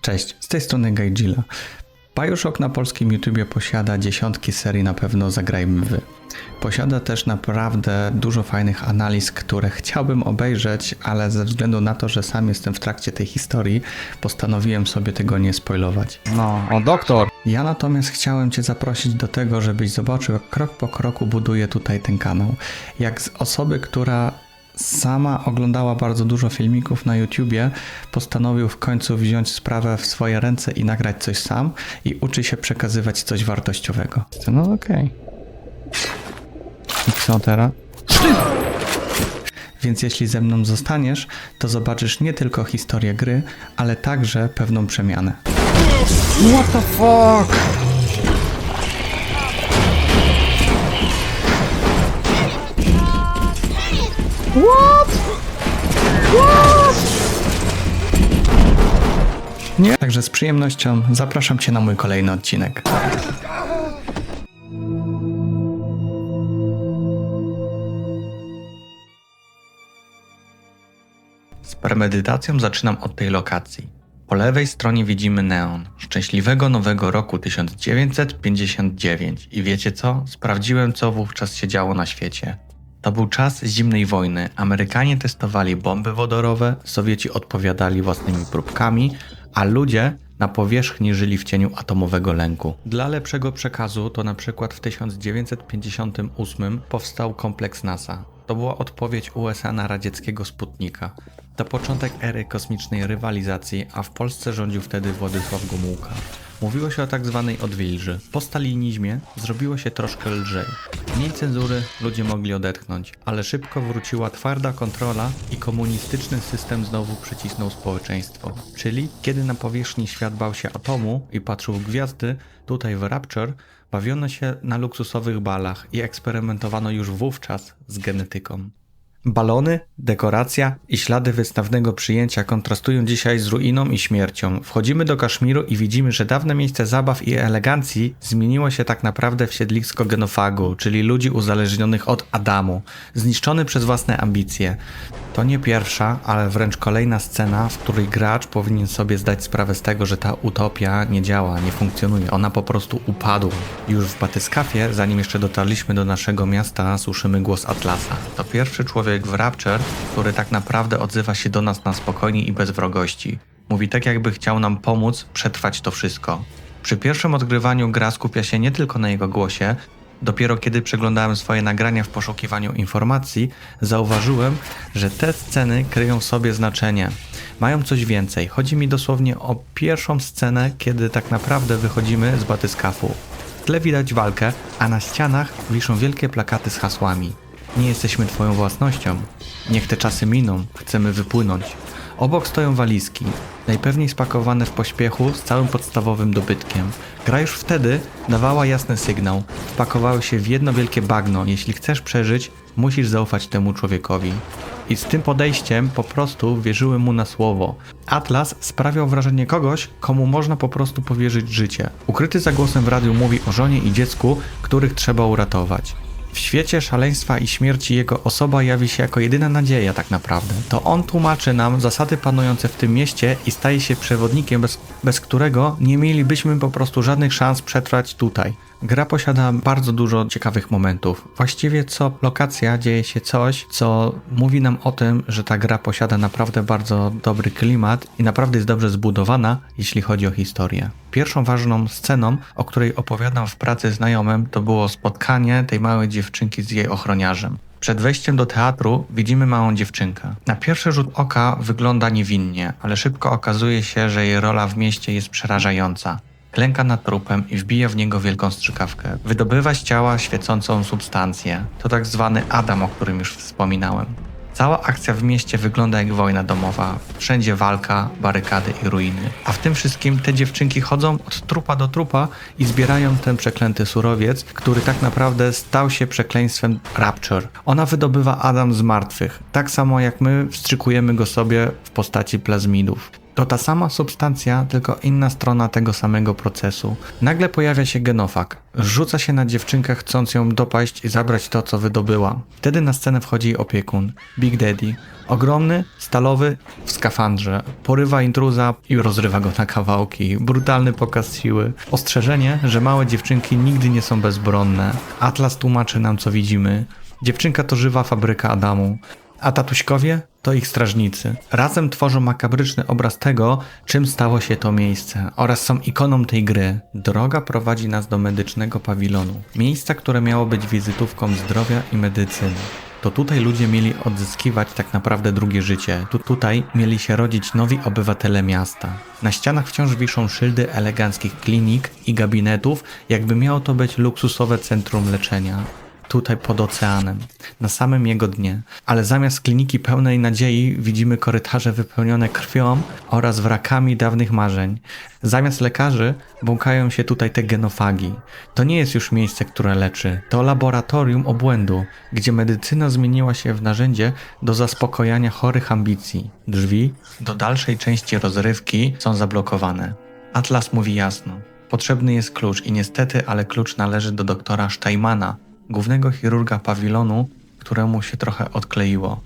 Cześć, z tej strony Gajdzilla. Bioshock na polskim YouTubie posiada dziesiątki serii na pewno Zagrajmy Wy. Posiada też naprawdę dużo fajnych analiz, które chciałbym obejrzeć, ale ze względu na to, że sam jestem w trakcie tej historii, postanowiłem sobie tego nie spoilować. No, o doktor! Ja natomiast chciałem Cię zaprosić do tego, żebyś zobaczył, jak krok po kroku buduję tutaj ten kanał. Jak z osoby, która sama oglądała bardzo dużo filmików na YouTubie, postanowił w końcu wziąć sprawę w swoje ręce i nagrać coś sam i uczy się przekazywać coś wartościowego. No okej. I co teraz? Więc jeśli ze mną zostaniesz, to zobaczysz nie tylko historię gry, ale także pewną przemianę. What the fuck? Nie? Także z przyjemnością zapraszam Cię na mój kolejny odcinek. Z premedytacją zaczynam od tej lokacji. Po lewej stronie widzimy neon, szczęśliwego nowego roku 1959 i wiecie co? Sprawdziłem co wówczas się działo na świecie. To był czas zimnej wojny. Amerykanie testowali bomby wodorowe, Sowieci odpowiadali własnymi próbkami, a ludzie na powierzchni żyli w cieniu atomowego lęku. Dla lepszego przekazu to na przykład w 1958 powstał kompleks NASA. To była odpowiedź USA na radzieckiego Sputnika. To początek ery kosmicznej rywalizacji, a w Polsce rządził wtedy Władysław Gomułka. Mówiło się o tak zwanej odwilży. Po stalinizmie zrobiło się troszkę lżej. Mniej cenzury, ludzie mogli odetchnąć, ale szybko wróciła twarda kontrola i komunistyczny system znowu przycisnął społeczeństwo. Czyli kiedy na powierzchni świat bał się atomu i patrzył w gwiazdy, tutaj w Rapture bawiono się na luksusowych balach i eksperymentowano już wówczas z genetyką. Balony, dekoracja i ślady wystawnego przyjęcia kontrastują dzisiaj z ruiną i śmiercią. Wchodzimy do Kaszmiru i widzimy, że dawne miejsce zabaw i elegancji zmieniło się tak naprawdę w siedlisko genofagu, czyli ludzi uzależnionych od Adamu, zniszczony przez własne ambicje. To nie pierwsza, ale wręcz kolejna scena, w której gracz powinien sobie zdać sprawę z tego, że ta utopia nie działa, nie funkcjonuje. Ona po prostu upadła. Już w Batyskafie, zanim jeszcze dotarliśmy do naszego miasta, słyszymy głos Atlasa. To pierwszy człowiek w Rapture, który tak naprawdę odzywa się do nas na spokojnie i bez wrogości. Mówi tak, jakby chciał nam pomóc przetrwać to wszystko. Przy pierwszym odgrywaniu gra skupia się nie tylko na jego głosie, Dopiero kiedy przeglądałem swoje nagrania w poszukiwaniu informacji, zauważyłem, że te sceny kryją w sobie znaczenie. Mają coś więcej. Chodzi mi dosłownie o pierwszą scenę, kiedy tak naprawdę wychodzimy z batyskafu. W tle widać walkę, a na ścianach wiszą wielkie plakaty z hasłami. Nie jesteśmy twoją własnością. Niech te czasy miną, chcemy wypłynąć. Obok stoją walizki, najpewniej spakowane w pośpiechu z całym podstawowym dobytkiem. Gra już wtedy dawała jasny sygnał. Wpakowały się w jedno wielkie bagno. Jeśli chcesz przeżyć, musisz zaufać temu człowiekowi. I z tym podejściem po prostu wierzyłem mu na słowo. Atlas sprawiał wrażenie kogoś, komu można po prostu powierzyć życie. Ukryty za głosem w radiu mówi o żonie i dziecku, których trzeba uratować. W świecie szaleństwa i śmierci jego osoba jawi się jako jedyna nadzieja tak naprawdę. To on tłumaczy nam zasady panujące w tym mieście i staje się przewodnikiem, bez, bez którego nie mielibyśmy po prostu żadnych szans przetrwać tutaj. Gra posiada bardzo dużo ciekawych momentów. Właściwie co lokacja dzieje się coś, co mówi nam o tym, że ta gra posiada naprawdę bardzo dobry klimat i naprawdę jest dobrze zbudowana, jeśli chodzi o historię. Pierwszą ważną sceną, o której opowiadam w pracy znajomym, to było spotkanie tej małej dziewczynki z jej ochroniarzem. Przed wejściem do teatru widzimy małą dziewczynkę. Na pierwszy rzut oka wygląda niewinnie, ale szybko okazuje się, że jej rola w mieście jest przerażająca. Klęka nad trupem i wbija w niego wielką strzykawkę. Wydobywa z ciała świecącą substancję. To tak zwany Adam, o którym już wspominałem. Cała akcja w mieście wygląda jak wojna domowa. Wszędzie walka, barykady i ruiny. A w tym wszystkim te dziewczynki chodzą od trupa do trupa i zbierają ten przeklęty surowiec, który tak naprawdę stał się przekleństwem Rapture. Ona wydobywa Adam z martwych, tak samo jak my wstrzykujemy go sobie w postaci plazmidów. To ta sama substancja, tylko inna strona tego samego procesu. Nagle pojawia się genofag. Rzuca się na dziewczynkę, chcąc ją dopaść i zabrać to, co wydobyła. Wtedy na scenę wchodzi opiekun, Big Daddy. Ogromny, stalowy, w skafandrze. Porywa intruza i rozrywa go na kawałki. Brutalny pokaz siły. Ostrzeżenie, że małe dziewczynki nigdy nie są bezbronne. Atlas tłumaczy nam, co widzimy. Dziewczynka to żywa fabryka Adamu. A tatuśkowie to ich strażnicy. Razem tworzą makabryczny obraz tego, czym stało się to miejsce oraz są ikoną tej gry. Droga prowadzi nas do medycznego pawilonu. Miejsca, które miało być wizytówką zdrowia i medycyny. To tutaj ludzie mieli odzyskiwać tak naprawdę drugie życie. Tu, tutaj mieli się rodzić nowi obywatele miasta. Na ścianach wciąż wiszą szyldy eleganckich klinik i gabinetów, jakby miało to być luksusowe centrum leczenia tutaj pod oceanem, na samym jego dnie. Ale zamiast kliniki pełnej nadziei widzimy korytarze wypełnione krwią oraz wrakami dawnych marzeń. Zamiast lekarzy błąkają się tutaj te genofagi. To nie jest już miejsce, które leczy. To laboratorium obłędu, gdzie medycyna zmieniła się w narzędzie do zaspokojania chorych ambicji. Drzwi do dalszej części rozrywki są zablokowane. Atlas mówi jasno. Potrzebny jest klucz i niestety, ale klucz należy do doktora Steinmana, głównego chirurga pawilonu, któremu się trochę odkleiło.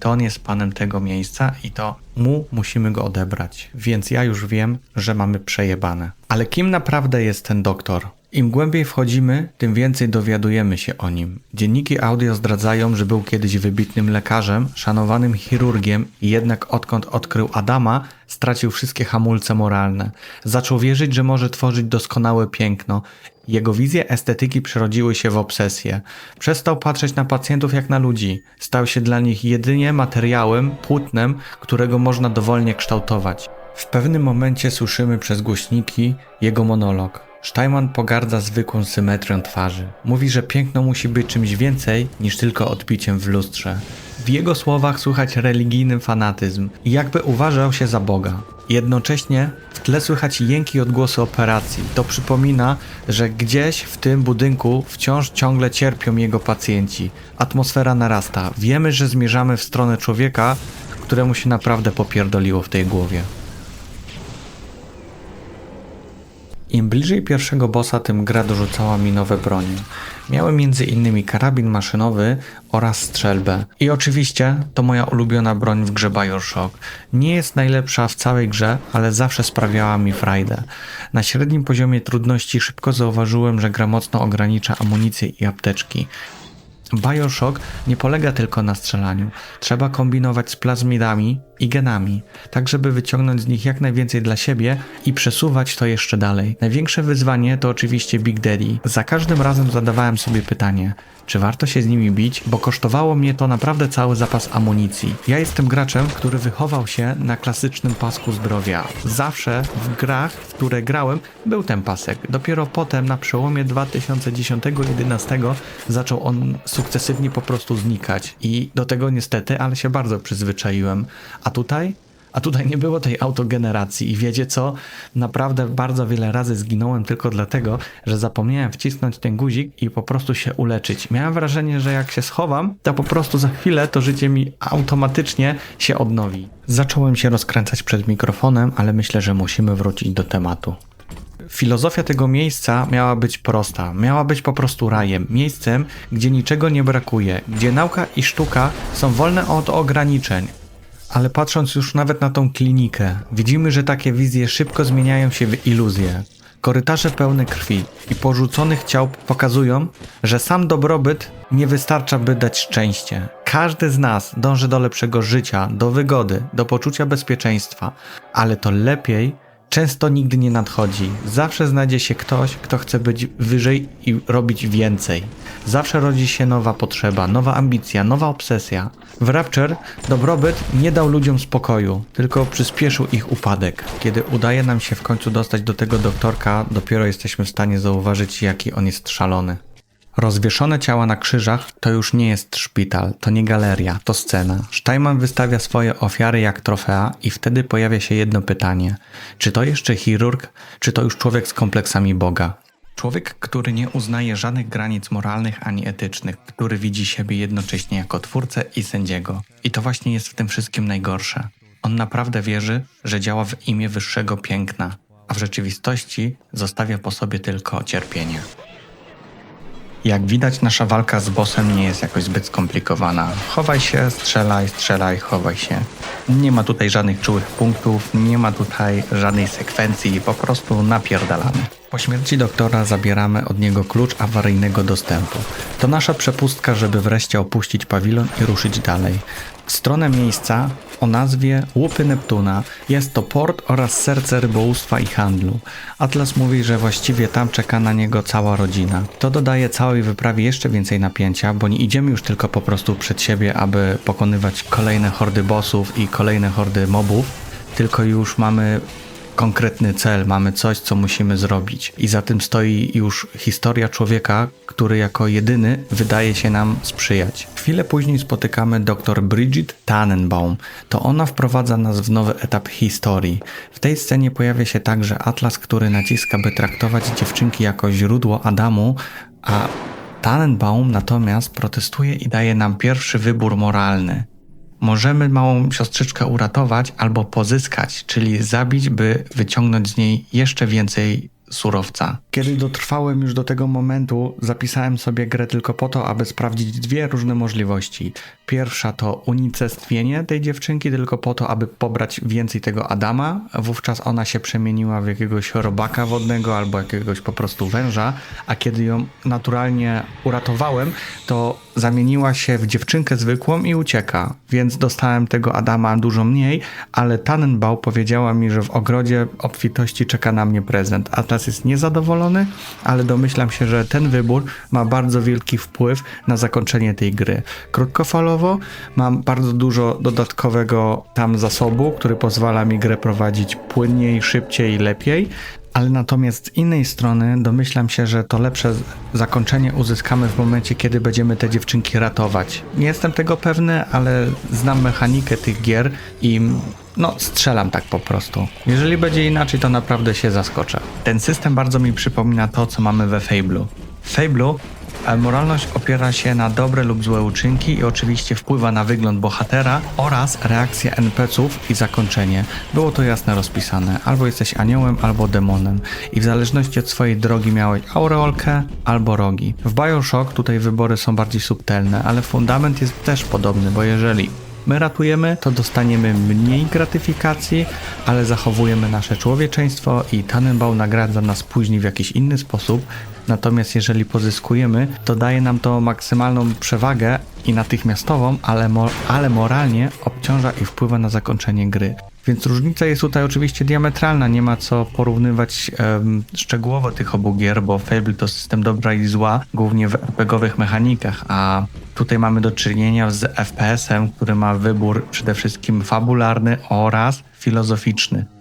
To on jest panem tego miejsca i to mu musimy go odebrać. Więc ja już wiem, że mamy przejebane. Ale kim naprawdę jest ten doktor? Im głębiej wchodzimy, tym więcej dowiadujemy się o nim. Dzienniki audio zdradzają, że był kiedyś wybitnym lekarzem, szanowanym chirurgiem i jednak odkąd odkrył Adama, stracił wszystkie hamulce moralne. Zaczął wierzyć, że może tworzyć doskonałe piękno. Jego wizje estetyki przerodziły się w obsesję. Przestał patrzeć na pacjentów jak na ludzi. Stał się dla nich jedynie materiałem, płótnem, którego można dowolnie kształtować. W pewnym momencie słyszymy przez głośniki jego monolog. Steinman pogardza zwykłą symetrią twarzy. Mówi, że piękno musi być czymś więcej niż tylko odbiciem w lustrze. W jego słowach słychać religijny fanatyzm i jakby uważał się za Boga. Jednocześnie w tle słychać jęki odgłosy operacji. To przypomina, że gdzieś w tym budynku wciąż ciągle cierpią jego pacjenci. Atmosfera narasta. Wiemy, że zmierzamy w stronę człowieka, któremu się naprawdę popierdoliło w tej głowie. Im bliżej pierwszego bossa, tym gra dorzucała mi nowe bronie. Między innymi karabin maszynowy oraz strzelbę. I oczywiście to moja ulubiona broń w grze Bioshock. Nie jest najlepsza w całej grze, ale zawsze sprawiała mi frajdę. Na średnim poziomie trudności szybko zauważyłem, że gra mocno ogranicza amunicję i apteczki. Bioshock nie polega tylko na strzelaniu. Trzeba kombinować z plazmidami i genami, tak żeby wyciągnąć z nich jak najwięcej dla siebie i przesuwać to jeszcze dalej. Największe wyzwanie to oczywiście Big Daddy. Za każdym razem zadawałem sobie pytanie, czy warto się z nimi bić, bo kosztowało mnie to naprawdę cały zapas amunicji. Ja jestem graczem, który wychował się na klasycznym pasku zdrowia. Zawsze w grach, w które grałem, był ten pasek. Dopiero potem, na przełomie 2010-2011, zaczął on sukcesywnie po prostu znikać. I do tego niestety, ale się bardzo przyzwyczaiłem. A tutaj? A tutaj nie było tej autogeneracji i wiecie co? Naprawdę bardzo wiele razy zginąłem tylko dlatego, że zapomniałem wcisnąć ten guzik i po prostu się uleczyć. Miałem wrażenie, że jak się schowam, to po prostu za chwilę to życie mi automatycznie się odnowi. Zacząłem się rozkręcać przed mikrofonem, ale myślę, że musimy wrócić do tematu. Filozofia tego miejsca miała być prosta. Miała być po prostu rajem, miejscem, gdzie niczego nie brakuje, gdzie nauka i sztuka są wolne od ograniczeń. Ale patrząc już nawet na tą klinikę, widzimy, że takie wizje szybko zmieniają się w iluzje. Korytarze pełne krwi i porzuconych ciał pokazują, że sam dobrobyt nie wystarcza, by dać szczęście. Każdy z nas dąży do lepszego życia, do wygody, do poczucia bezpieczeństwa, ale to lepiej często nigdy nie nadchodzi. Zawsze znajdzie się ktoś, kto chce być wyżej i robić więcej. Zawsze rodzi się nowa potrzeba, nowa ambicja, nowa obsesja. W Rapture dobrobyt nie dał ludziom spokoju, tylko przyspieszył ich upadek. Kiedy udaje nam się w końcu dostać do tego doktorka, dopiero jesteśmy w stanie zauważyć, jaki on jest szalony. Rozwieszone ciała na krzyżach to już nie jest szpital, to nie galeria, to scena. Steinman wystawia swoje ofiary jak trofea i wtedy pojawia się jedno pytanie. Czy to jeszcze chirurg, czy to już człowiek z kompleksami Boga? Człowiek, który nie uznaje żadnych granic moralnych ani etycznych, który widzi siebie jednocześnie jako twórcę i sędziego. I to właśnie jest w tym wszystkim najgorsze. On naprawdę wierzy, że działa w imię wyższego piękna, a w rzeczywistości zostawia po sobie tylko cierpienie. Jak widać, nasza walka z bossem nie jest jakoś zbyt skomplikowana. Chowaj się, strzelaj, strzelaj, chowaj się. Nie ma tutaj żadnych czułych punktów, nie ma tutaj żadnej sekwencji, po prostu napierdalamy. Po śmierci doktora zabieramy od niego klucz awaryjnego dostępu. To nasza przepustka, żeby wreszcie opuścić pawilon i ruszyć dalej. W stronę miejsca o nazwie Łupy Neptuna jest to port oraz serce rybołówstwa i handlu. Atlas mówi, że właściwie tam czeka na niego cała rodzina. To dodaje całej wyprawie jeszcze więcej napięcia, bo nie idziemy już tylko po prostu przed siebie, aby pokonywać kolejne hordy bossów i kolejne hordy mobów, tylko już mamy konkretny cel, mamy coś, co musimy zrobić. I za tym stoi już historia człowieka, który jako jedyny wydaje się nam sprzyjać. Chwilę później spotykamy dr Bridget Tannenbaum. To ona wprowadza nas w nowy etap historii. W tej scenie pojawia się także Atlas, który naciska, by traktować dziewczynki jako źródło Adamu, a Tannenbaum natomiast protestuje i daje nam pierwszy wybór moralny. Możemy małą siostrzyczkę uratować albo pozyskać, czyli zabić, by wyciągnąć z niej jeszcze więcej surowca. Kiedy dotrwałem już do tego momentu, zapisałem sobie grę tylko po to, aby sprawdzić dwie różne możliwości. Pierwsza to unicestwienie tej dziewczynki tylko po to, aby pobrać więcej tego Adama. Wówczas ona się przemieniła w jakiegoś robaka wodnego albo jakiegoś po prostu węża, a kiedy ją naturalnie uratowałem, to zamieniła się w dziewczynkę zwykłą i ucieka. Więc dostałem tego Adama dużo mniej, ale Tannenbaum powiedziała mi, że w ogrodzie obfitości czeka na mnie prezent. Atlas jest niezadowolony, ale domyślam się, że ten wybór ma bardzo wielki wpływ na zakończenie tej gry. Krótkofalowo mam bardzo dużo dodatkowego tam zasobu, który pozwala mi grę prowadzić płynniej, szybciej lepiej. Ale natomiast z innej strony domyślam się, że to lepsze zakończenie uzyskamy w momencie, kiedy będziemy te dziewczynki ratować. Nie jestem tego pewny, ale znam mechanikę tych gier i no strzelam tak po prostu. Jeżeli będzie inaczej, to naprawdę się zaskoczę. Ten system bardzo mi przypomina to, co mamy we Fable'u. W Fable'u moralność opiera się na dobre lub złe uczynki i oczywiście wpływa na wygląd bohatera oraz reakcję NPC-ów i zakończenie. Było to jasno rozpisane. Albo jesteś aniołem, albo demonem. I w zależności od swojej drogi miałeś aureolkę albo rogi. W Bioshock tutaj wybory są bardziej subtelne, ale fundament jest też podobny, bo jeżeli my ratujemy, to dostaniemy mniej gratyfikacji, ale zachowujemy nasze człowieczeństwo i Tannenbaum nagradza nas później w jakiś inny sposób. Natomiast jeżeli pozyskujemy, to daje nam to maksymalną przewagę i natychmiastową, ale, mo- ale moralnie obciąża i wpływa na zakończenie gry. Więc różnica jest tutaj oczywiście diametralna, nie ma co porównywać em, szczegółowo tych obu gier, bo Fable to system dobra i zła, głównie w RPGowych mechanikach, a tutaj mamy do czynienia z FPS-em, który ma wybór przede wszystkim fabularny oraz filozoficzny.